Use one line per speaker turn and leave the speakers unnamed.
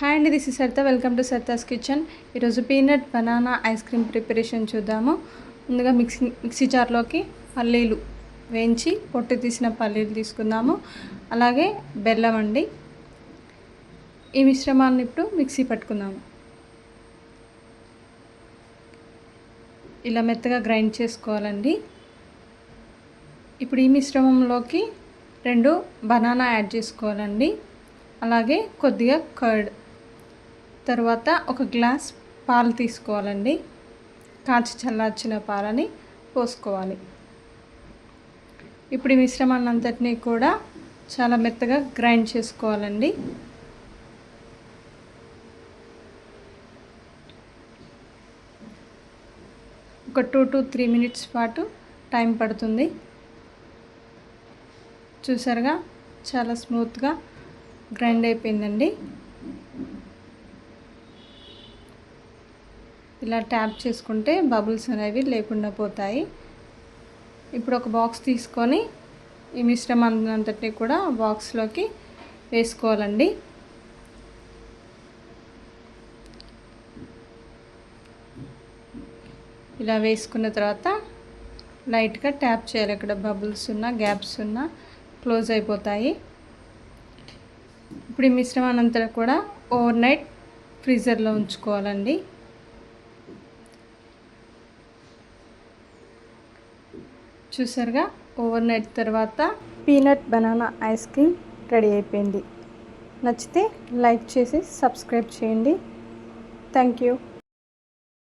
Hi అండి this is Sarta welcome to Sarta's kitchen ఈరోజు peanut banana ice cream preparation చూద్దాము. ముందుగా mixie mixie జార్లోకి పల్లీలు వేయించి పొట్టు తీసిన పల్లీలు తీసుకుందాము. అలాగే బెల్లం అండి. ఈ మిశ్రమాన్ని ఇప్పుడు మిక్సీ పట్టుకుందాము. ఇలా మెత్తగా గ్రైండ్ చేసుకోవాలండి. ఇప్పుడు ఈ మిశ్రమంలోకి రెండు బనానా యాడ్ చేసుకోవాలండి. అలాగే కొద్దిగా కర్డ్ తర్వాత ఒక గ్లాస్ పాలు తీసుకోవాలండి. కాచి చల్లార్చిన పాలని పోసుకోవాలి. ఇప్పుడు ఈ మిశ్రమాన్ని అంతటినీ కూడా చాలా మెత్తగా గ్రైండ్ చేసుకోవాలండి. ఒక టూ టు త్రీ మినిట్స్ పాటు టైం పడుతుంది. చూసారుగా? చాలా స్మూత్గా గ్రైండ్ అయిపోయిందండి. ఇలా ట్యాప్ చేసుకుంటే బబుల్స్ అనేవి లేకుండా పోతాయి. ఇప్పుడు ఒక బాక్స్ తీసుకొని ఈ మిశ్రమం అంతటిని కూడా బాక్స్లోకి వేసుకోవాలండి. ఇలా వేసుకున్న తర్వాత లైట్గా ట్యాప్ చేయాలి. ఇక్కడ బబుల్స్ ఉన్న గ్యాప్స్ ఉన్న క్లోజ్ అయిపోతాయి. ఇప్పుడు ఈ మిశ్రమాన్ని కూడా ఓవర్ నైట్ ఫ్రీజర్లో ఉంచుకోవాలండి. చూసారుగా? ఓవర్ నైట్ తర్వాత peanut banana ice cream ready అయిపోయింది. నచ్చితే లైక్ చేసి సబ్స్క్రైబ్ చేయండి. Thank you.